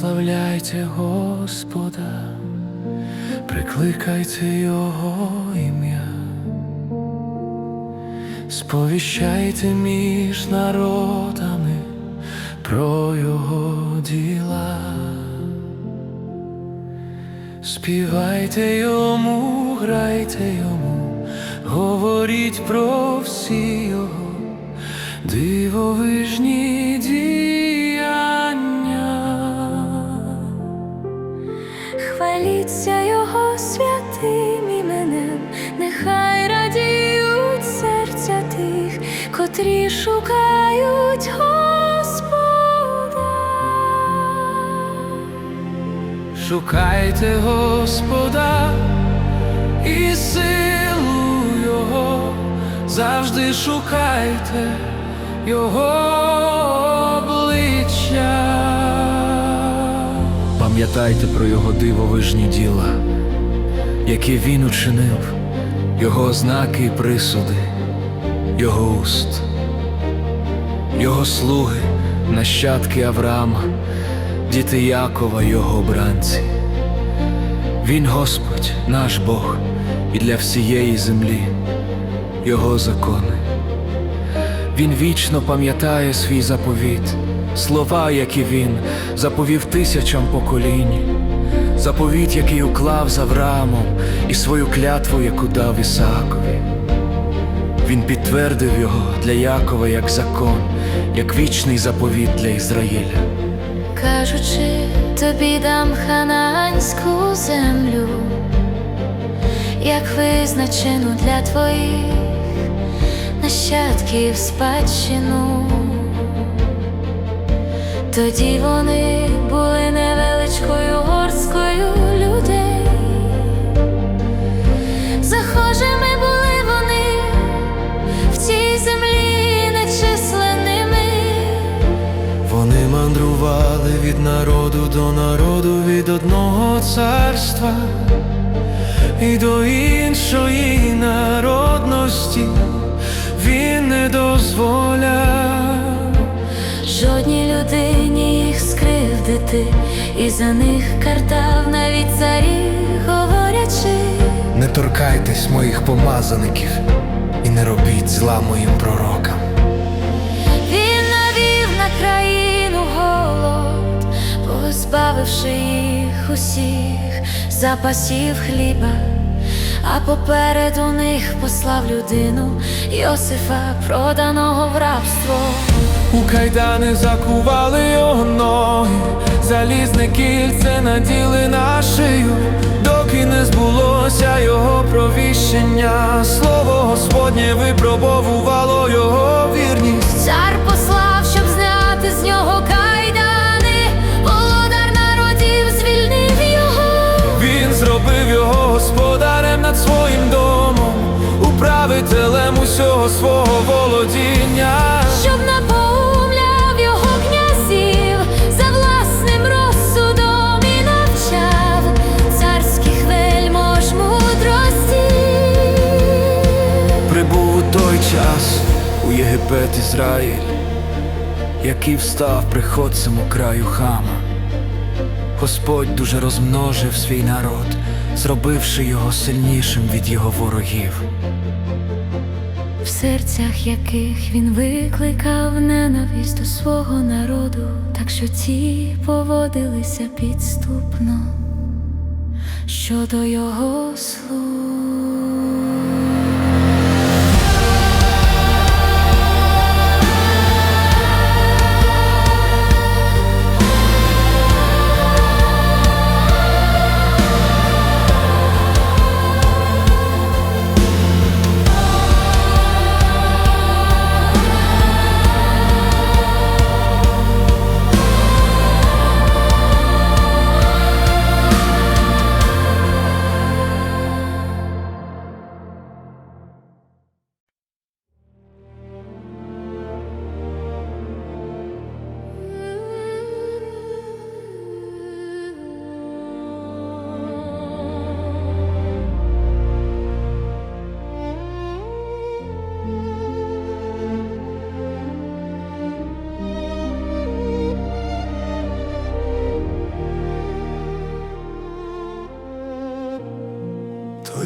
прославляйте Господа, прикликайте Його ім'я, сповіщайте між народами про Його діла, співайте йому, грайте йому, говоріть про всі його дивовижні котрі шукають Господа. Шукайте Господа і силу Його, завжди шукайте Його обличчя. Пам'ятайте про Його дивовижні діла, які Він учинив, Його знаки і присуди, Його уст, Його слуги, нащадки Авраама, діти Якова, Його обранці. Він Господь, наш Бог, і для всієї землі, Його закони. Він вічно пам'ятає свій заповіт, слова, які він заповів тисячам поколінь, заповіт, який уклав з Авраамом, і свою клятву, яку дав Ісаакові. Він підтвердив його для Якова як закон, як вічний заповіт для Ізраїля. Кажучи, тобі дам ханаанську землю, як визначену для твоїх нащадків спадщину. Тоді вони були невеличкою народу до народу, від одного царства і до іншої народності він не дозволяв. Жодній людині їх скривдити, і за них картав навіть царі, говорячи, Не торкайтесь моїх помазаників і не робіть зла моїм пророкам. Позбавивши їх усіх запасів хліба, а попереду них послав людину Йосифа, проданого в рабство. У кайдани закували його ноги, залізне кільце наділи на шию, доки не збулося його провіщення. Слово Господнє випробовувало його вірність. Ізраїль, який встав приходцем у краю хама. Господь дуже розмножив свій народ, зробивши його сильнішим від його ворогів. В серцях яких він викликав ненависть до свого народу, так що ті поводилися підступно щодо його слуг.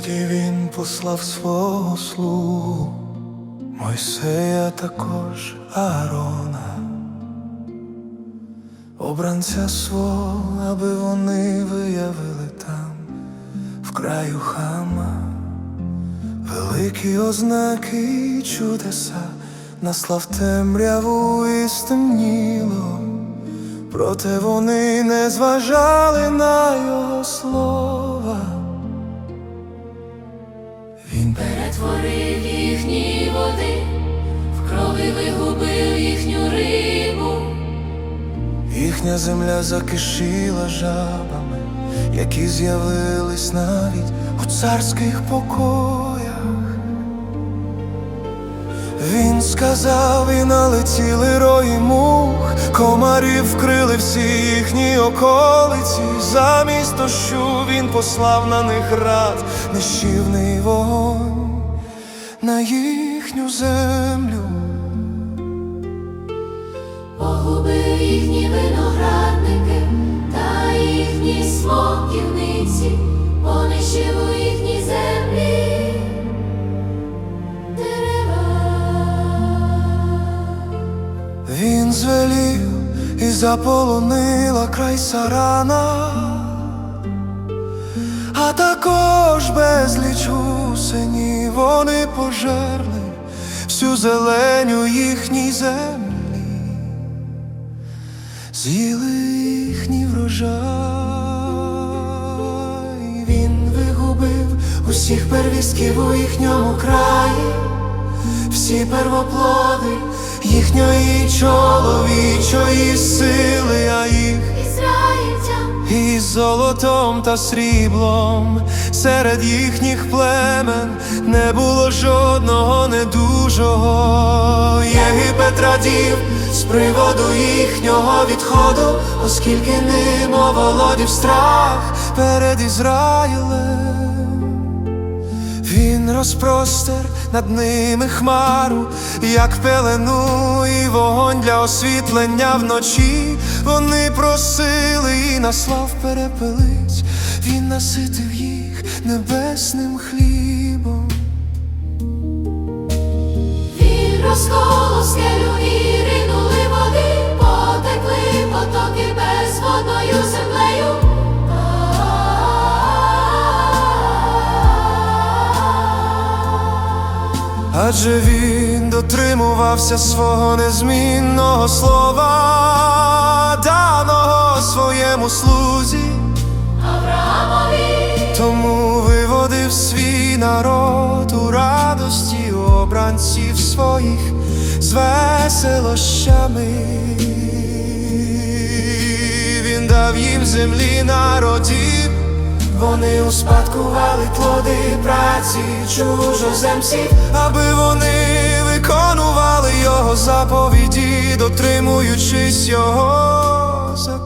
Тоді він послав свого слугу, Мойсея також Аарона, обранця свого, аби вони виявили там, в краю хама, великі ознаки і чудеса, наслав темряву і стемніло. Проте вони не зважали на його слова. Перетворив їхні води, в крові вигубив їхню рибу. їхня земля закишіла жабами, які з'явились навіть у царських покоях. Він сказав і налетіли рої мух, комарів вкрили всі їхні околиці. Замість дощу він послав на них рад, нищівний вогонь на їхню землю. Заполонила край сарана, а також безліч гусені вони пожерли всю зеленю їхній землі, з'їли їхній врожай, він вигубив усіх первістків у їхньому краї всі первоплоди їхньої чоловічої сили, а їх із золотом та сріблом серед їхніх племен не було жодного недужого. Єгипет радів з приводу їхнього відходу, оскільки ним оволодів страх перед Ізраїлем. Він розпростер над ними хмару, як пелену і вогонь для освітлення вночі. Вони просили і наслав перепелиць, він наситив їх небесним хлібом. він розколов скелю і ринули Адже він дотримувався свого незмінного слова, даного своєму слузі. Авраамові Тому виводив свій народ у радості обранців своїх з веселощами. Він дав їм землі народів, вони успадкували плоди праці чужоземців, аби вони виконували його заповіді, дотримуючись його законів.